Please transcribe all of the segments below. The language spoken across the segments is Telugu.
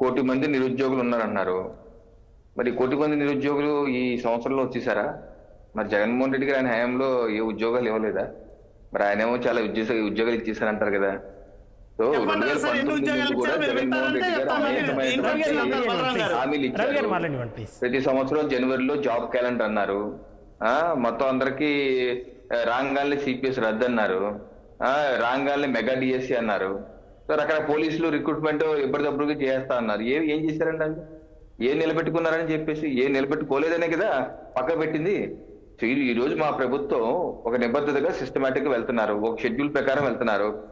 కోటి మంది నిరుద్యోగులు ఉన్నారన్నారు. మరి కోటి మంది నిరుద్యోగులు ఈ సంవత్సరంలో వచ్చేసారా? మరి జగన్మోహన్ రెడ్డి గారి ఆయన హయాంలో ఏ ఉద్యోగాలు ఇవ్వలేదా? మరి ఆయనేమో చాలా ఉద్యోగ ఉద్యోగాలు ఇచ్చేసారంటారు కదా. ప్రతి సంవత్సరం జనవరిలో జాబ్ క్యాలెండర్ అన్నారు. ఆ మొత్తం అందరికి రాంగాల్ని సిపిఎస్ రద్దు అన్నారు ఆ రాంగాల్ని మెగా డిఎస్సి అన్నారు. సో రకరకాల పోలీసులు రిక్రూట్మెంట్ ఎప్పటికప్పుడు చేస్తా అన్నారు. ఏ ఏం చేశారండి వాళ్ళు ఏ నిలబెట్టుకున్నారని చెప్పేసి ఏ నిలబెట్టుకోలేదనే కదా పక్క పెట్టింది. సో ఈ- రోజు మా ప్రభుత్వం ఒక నిబద్ధతగా సిస్టమేటిక్గా వెళ్తున్నారు. ఒక షెడ్యూల్ ప్రకారం వెళ్తున్నారు.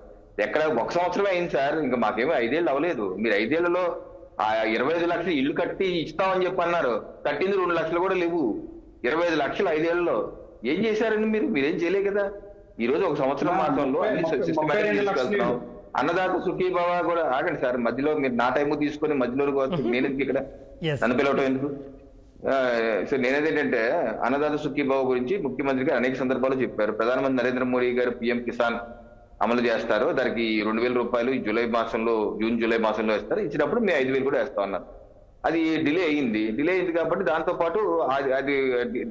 ఎక్కడ ఒక సంవత్సరమే అయింది సార్. ఇంకా మాకేమీ ఐదేళ్ళు అవ్వలేదు. మీరు ఐదేళ్ళలో ఆ ఇరవై ఐదు లక్షలు ఇల్లు కట్టి ఇస్తామని చెప్పి అన్నారు. కట్టింది రెండు లక్షలు కూడా లేవు. ఇరవై ఐదు లక్షలు ఐదేళ్ళలో. ఏం చేశారండి మీరు? మీరేం చేయలే కదా. ఈ రోజు ఒక సంవత్సరం మాత్రంలో అన్ని సిస్టమేటిక్ తీసుకెళ్తున్నాం. అన్నదాత సుఖీ బాబా కూడా ఆగండి సార్ మధ్యలో మీరు నా టైం తీసుకొని మధ్యలో నేను ఇక్కడ. నన్ను పిలవటం ఎందుకు? సో నేనేదేంటంటే అన్నదాత సుఖీబాబు గురించి ముఖ్యమంత్రి గారు అనేక సందర్భాల్లో చెప్పారు. ప్రధానమంత్రి నరేంద్ర మోడీ గారు పిఎం కిసాన్ అమలు చేస్తారు. దానికి రెండు వేల రూపాయలు జూలై మాసంలో జూన్ జూలై మాసంలో ఇస్తారు ఇచ్చినప్పుడు మేము ఐదు వేలు కూడా వేస్తాం అన్నారు. అది డిలే అయింది. డిలే అయింది కాబట్టి దాంతో పాటు అది అది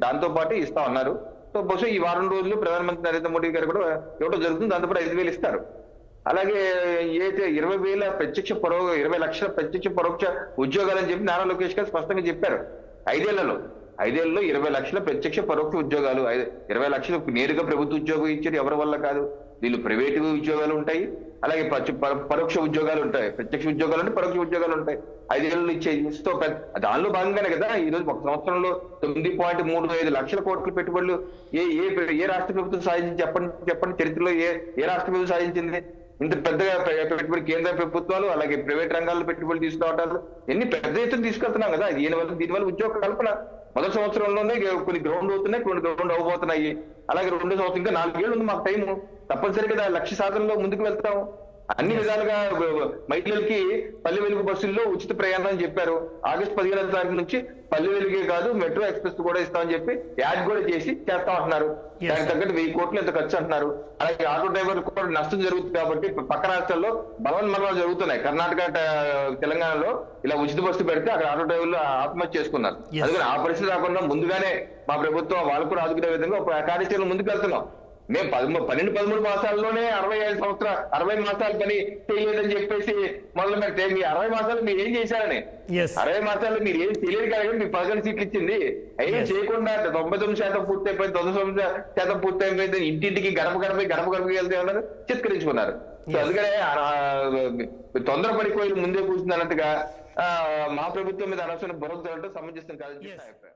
దాంతో పాటు ఇస్తా ఉన్నారు సో బహుశా ఈ వారం రోజులు ప్రధానమంత్రి నరేంద్ర మోడీ గారు కూడా ఇవ్వడం జరుగుతుంది. దాంతో పాటు ఐదు వేలు ఇస్తారు. అలాగే ఏదైతే ఇరవై వేల ప్రత్యక్ష పరో ఇరవై లక్షల ప్రత్యక్ష పరోక్ష ఉద్యోగాలని చెప్పి నారా లోకేష్ గారు స్పష్టంగా చెప్పారు. ఐదేళ్ళలో ఐదేళ్ళలో ఇరవై లక్షల ప్రత్యక్ష పరోక్ష ఉద్యోగాలు ఇరవై లక్షలు నేరుగా ప్రభుత్వ ఉద్యోగం ఇచ్చేది ఎవరి వల్ల కాదు? వీళ్ళు ప్రైవేటు ఉద్యోగాలు ఉంటాయి అలాగే పరోక్ష ఉద్యోగాలు ఉంటాయి. ప్రత్యక్ష ఉద్యోగాలు ఉంటాయి పరోక్ష ఉద్యోగాలు ఉంటాయి. ఐదేళ్ళు ఇచ్చే ఇస్తూ దానిలో భాగంగానే కదా ఈ రోజు ఒక సంవత్సరంలో తొమ్మిది పాయింట్ మూడు ఐదు లక్షల కోట్ల పెట్టుబడులు ఏ ఏ ఏ రాష్ట్ర ప్రభుత్వం సాధించింది చెప్పండి చెప్పండి చరిత్రలో ఏ ఏ రాష్ట్ర ప్రభుత్వం సాధించింది? ఇంత పెద్దగా పెట్టుబడి కేంద్ర ప్రభుత్వాలు అలాగే ప్రైవేట్ రంగాల్లో పెట్టుబడులు తీసుకురావటాలు ఎన్ని పెద్ద ఎత్తున తీసుకెళ్తున్నాం కదా. దీనివల్ల దీనివల్ల ఉద్యోగ కల్పన మొదటి సంవత్సరంలోనే కొన్ని గ్రౌండ్ అవుతున్నాయి కొన్ని గ్రౌండ్ అవబోతున్నాయి అలాగే రెండో సంవత్సరం ఇంకా నాలుగేళ్ళు ఉంది మాకు టైము. తప్పనిసరిగా లక్ష్య సాధనలో ముందుకు వెళ్తాము. అన్ని విధాలుగా మహిళలకి పల్లె వెలుగు బస్సుల్లో ఉచిత ప్రయాణం అని చెప్పారు. ఆగస్టు పదిహేనవ తారీఖు నుంచి పల్లె వెలుగే కాదు మెట్రో ఎక్స్ప్రెస్ కూడా ఇస్తామని చెప్పి యాడ్ కూడా చేసి చేస్తాం అంటున్నారు దానికి. తగ్గట్టు వెయ్యి కోట్లు ఎంత ఖర్చు అంటున్నారు. అలాగే ఆటో డ్రైవర్లకు కూడా నష్టం జరుగుతుంది కాబట్టి పక్క రాష్ట్రాల్లో బలవన్ మరణాలు జరుగుతున్నాయి. కర్ణాటక తెలంగాణలో ఇలా ఉచిత బస్సు పెడితే అక్కడ ఆటో డ్రైవర్లు ఆత్మహత్య చేసుకున్నారు. అందుకని ఆ పరిస్థితి రాకుండా ముందుగానే మా ప్రభుత్వం వాళ్ళు కూడా ఆదుకునే విధంగా ఒక కార్యాచరణ ముందుకు వెళ్తున్నాం. మేము పదమూడు పన్నెండు పదమూడు మాసాల్లోనే అరవై ఐదు సంవత్సరాల అరవై మాసాలు పని చేయలేదని చెప్పేసి మొదలు పెడితే మీ అరవై మాసాలు మీరు ఏం చేశారని? అరవై మాసాలు మీరు ఏం తెలియదు కాబట్టి మీకు పదకొండు సీట్లు ఇచ్చింది. అయినా. చేయకుండా తొంభై తొమ్మిది శాతం పూర్తి అయిపోయింది తొంభై తొమ్మిది శాతం పూర్తి అయిపోయింది ఇంటింటికి గడప గడప గడప గడపకి వెళ్తే ఉన్నారు చిత్కరించుకున్నారు. సో. అందుకనే ఆ, మీరు తొందరపడిపోయి ముందే కూర్చుంది అన్నట్టుగా మా ప్రభుత్వం మీద అనవసరం బుర్ర సమంజసం కాదని చెప్పి